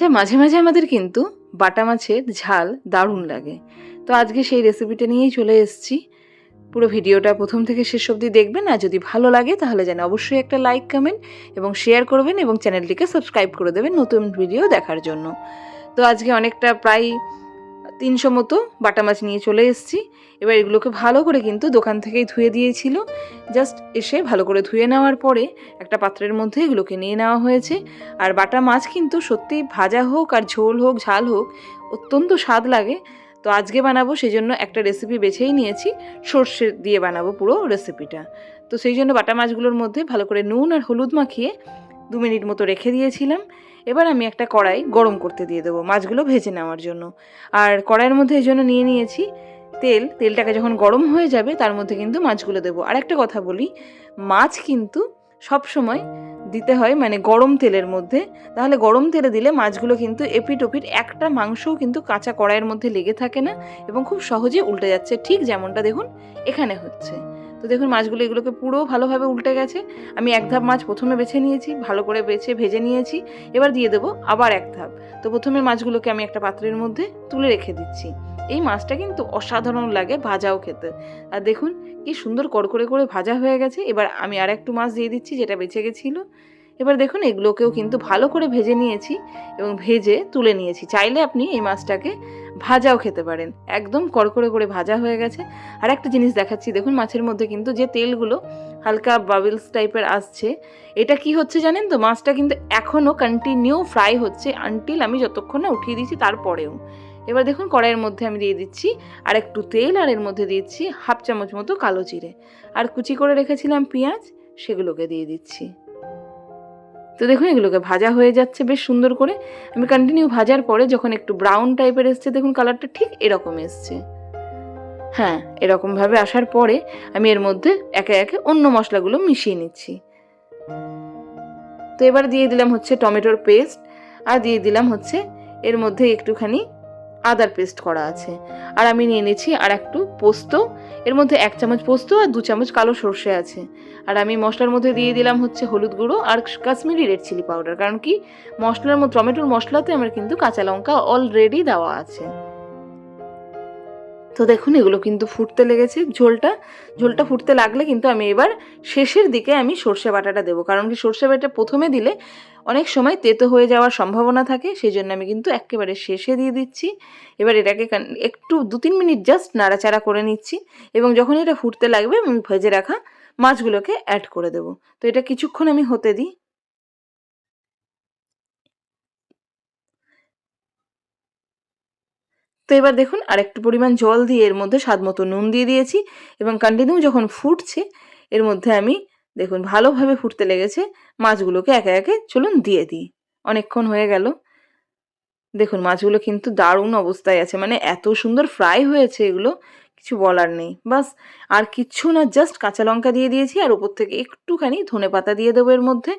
আচ্ছা মাঝে মাঝে আমাদের কিন্তু বাটা মাছের ঝাল দারুণ লাগে। তো আজকে সেই রেসিপিটা নিয়েই চলে এসেছি। পুরো ভিডিওটা প্রথম থেকে শেষ অবধি দেখবেন, আর যদি ভালো লাগে তাহলে যেন অবশ্যই একটা লাইক কমেন্ট এবং শেয়ার করবেন এবং চ্যানেলটিকে সাবস্ক্রাইব করে দেবেন নতুন ভিডিও দেখার জন্য। তো আজকে অনেকটা প্রায় তিনশো মতো বাটা মাছ নিয়ে চলে এসেছি। এবার এগুলোকে ভালো করে কিন্তু দোকান থেকেই ধুয়ে দিয়েছিল। জাস্ট এসে ভালো করে ধুয়ে নেওয়ার পরে একটা পাত্রের মধ্যে এগুলোকে নিয়ে নেওয়া হয়েছে। আর বাটা মাছ কিন্তু সত্যি ভাজা হোক আর ঝোল হোক, ঝাল হোক, অত্যন্ত স্বাদ লাগে। তো আজকে বানাবো সেই জন্য একটা রেসিপি বেছেই নিয়েছি। সর্ষে দিয়ে বানাবো পুরো রেসিপিটা তো সেই জন্য বাটা মাছগুলোর মধ্যে ভালো করে নুন আর হলুদ মাখিয়ে দু মিনিট মতো রেখে দিয়েছিলাম। এবার আমি একটা কড়াই গরম করতে দিয়ে দেবো মাছগুলো ভেজে নেওয়ার জন্য। আর কড়াইয়ের মধ্যে এই জন্য নিয়ে নিয়েছি তেল। তেলটাকে যখন গরম হয়ে যাবে তার মধ্যে কিন্তু মাছগুলো দেবো। আর একটা কথা বলি, মাছ কিন্তু সব সময় দিতে হয় মানে গরম তেলের মধ্যে। তাহলে গরম তেলে দিলে মাছগুলো কিন্তু এপিট ওপিট একটা মাংসও কিন্তু কাঁচা কড়াইয়ের মধ্যে লেগে থাকে না এবং খুব সহজে উল্টে যাচ্ছে। ঠিক যেমনটা দেখুন, এখানে হচ্ছে। তো দেখুন, মাছগুলো এগুলোকে পুরো ভালোভাবে উল্টে গেছে। আমি এক ধাপ মাছ প্রথমে বেছে নিয়েছি, ভালো করে বেছে ভেজে নিয়েছি। এবার দিয়ে দেবো আবার এক ধাপ। তো প্রথমে মাছগুলোকে আমি একটা পাত্রের মধ্যে তুলে রেখে দিচ্ছি। এই মাছটা কিন্তু অসাধারণ লাগে ভাজাও খেতে। আর দেখুন, কি সুন্দর কড়কড়ে করে ভাজা হয়ে গেছে। এবার আমি আর একটু মাছ দিয়ে দিচ্ছি, যেটা বেছে গেছিল। এবার দেখুন এগুলোকেও কিন্তু ভালো করে ভেজে নিয়েছি এবং ভেজে তুলে নিয়েছি। চাইলে আপনি এই মাছটাকে ভাজাও খেতে পারেন। একদম কড়কড়ে করে ভাজা হয়ে গেছে। আর একটা জিনিস দেখাচ্ছি। দেখুন মাছের মধ্যে কিন্তু যে তেলগুলো হালকা বাবলস টাইপের আসছে এটা কি হচ্ছে জানেন তো? মাছটা কিন্তু এখনও কন্টিনিউ ফ্রাই হচ্ছে আনটিল আমি যতক্ষণ না উঠিয়ে দিয়েছি তারপরেও। এবার দেখুন কড়াইয়ের মধ্যে আমি দিয়ে দিচ্ছি আর একটু তেল আর এর মধ্যে দিচ্ছি হাফ চামচ মতো কালো জিরে। আর কুচি করে রেখেছিলাম পেঁয়াজ সেগুলোকে দিয়ে দিচ্ছি। তো দেখুন, এগুলোকে ভাজা হয়ে যাচ্ছে বেশ সুন্দর করে। আমি কন্টিনিউ ভাজার পরে যখন একটু ব্রাউন টাইপের এসছে, দেখুন কালারটা ঠিক এরকম এসছে। হ্যাঁ এরকমভাবে আসার পরে আমি এর মধ্যে একে একে অন্য মশলাগুলো মিশিয়ে নিচ্ছি। তো এবার দিয়ে দিলাম হচ্ছে টমেটোর পেস্ট আর দিয়ে দিলাম হচ্ছে এর মধ্যে একটুখানি আদার পেস্ট করা আছে। আর আমি নিয়ে নিয়েছি আর একটু পোস্ত। এর মধ্যে এক চামচ পোস্ত আর দু চামচ কালো সর্ষে আছে। আর আমি মশলার মধ্যে দিয়ে দিলাম হচ্ছে হলুদ গুঁড়ো আর কাশ্মীরি রেড চিলি পাউডার কারণ কি মশলার মধ্যে, টমেটোর মশলাতে আমার কিন্তু কাঁচা লঙ্কা অলরেডি দেওয়া আছে। তো দেখুন, এগুলো কিন্তু ফুটতে লেগেছে। ঝোলটা ঝোলটা ফুটতে লাগলে কিন্তু আমি এবার শেষের দিকে আমি সর্ষে বাটাটা দেবো। কারণ কি সর্ষে বাটা প্রথমে দিলে অনেক সময় তেতো হয়ে যাওয়ার সম্ভাবনা থাকে সেই জন্য আমি কিন্তু একেবারে শেষে দিয়ে দিচ্ছি। এবার এটাকে একটু দু তিন মিনিট জাস্ট নাড়াচাড়া করে নিচ্ছি এবং যখন এটা ফুটতে লাগবে, আমি ভেজে রাখা মাছগুলোকে অ্যাড করে দেবো। তো এটা কিছুক্ষণ আমি হতে দিই। তো এবার দেখুন আরেকটু পরিমাণ জল দিয়ে এর মধ্যে স্বাদ মতো নুন দিয়ে দিয়েছি এবং কন্টিনিউ যখন ফুটছে, এর মধ্যে আমি দেখুন ভালোভাবে ফুটতে লেগেছে, মাছগুলোকে একে একে চলুন দিয়ে দিই। অনেকক্ষণ হয়ে গেল। দেখুন মাছগুলো কিন্তু দারুণ অবস্থায় আছে মানে এত সুন্দর ফ্রাই হয়েছে এগুলো, কিছু বলার নেই। বাস, আর কিচ্ছু না জাস্ট কাঁচা লঙ্কা দিয়ে দিয়েছি আর উপর থেকে একটুখানি ধনে পাতা দিয়ে দেবো এর মধ্যে।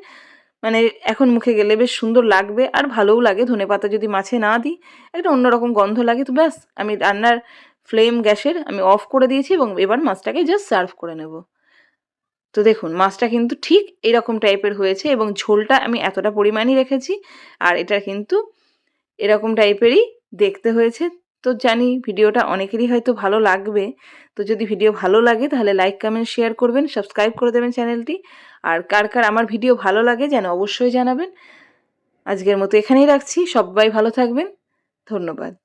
মানে এখন মুখে গেলে বেশ সুন্দর লাগবে আর ভালোও লাগে। ধনে পাতা যদি মাছে না দিই, একটা অন্যরকম গন্ধ লাগে তো ব্যাস। আমি রান্নার ফ্লেম গ্যাসের আমি অফ করে দিয়েছি এবং এবার মাছটাকে জাস্ট সার্ভ করে নেব। তো দেখুন, মাছটা কিন্তু ঠিক এরকম টাইপের হয়েছে এবং ঝোলটা আমি এতটা পরিমাণই রেখেছি। আর এটা কিন্তু এরকম টাইপেরই দেখতে হয়েছে। তো জানি ভিডিওটা অনেকেরই হয়তো ভালো লাগবে। তো যদি ভিডিও ভালো লাগে তাহলে লাইক কমেন্ট শেয়ার করবেন সাবস্ক্রাইব করে দেবেন চ্যানেলটি। আর কার কার আমার ভিডিও ভালো লাগে যেন অবশ্যই জানাবেন। আজকের মতো এখানেই রাখছি। সবাই ভালো থাকবেন। ধন্যবাদ।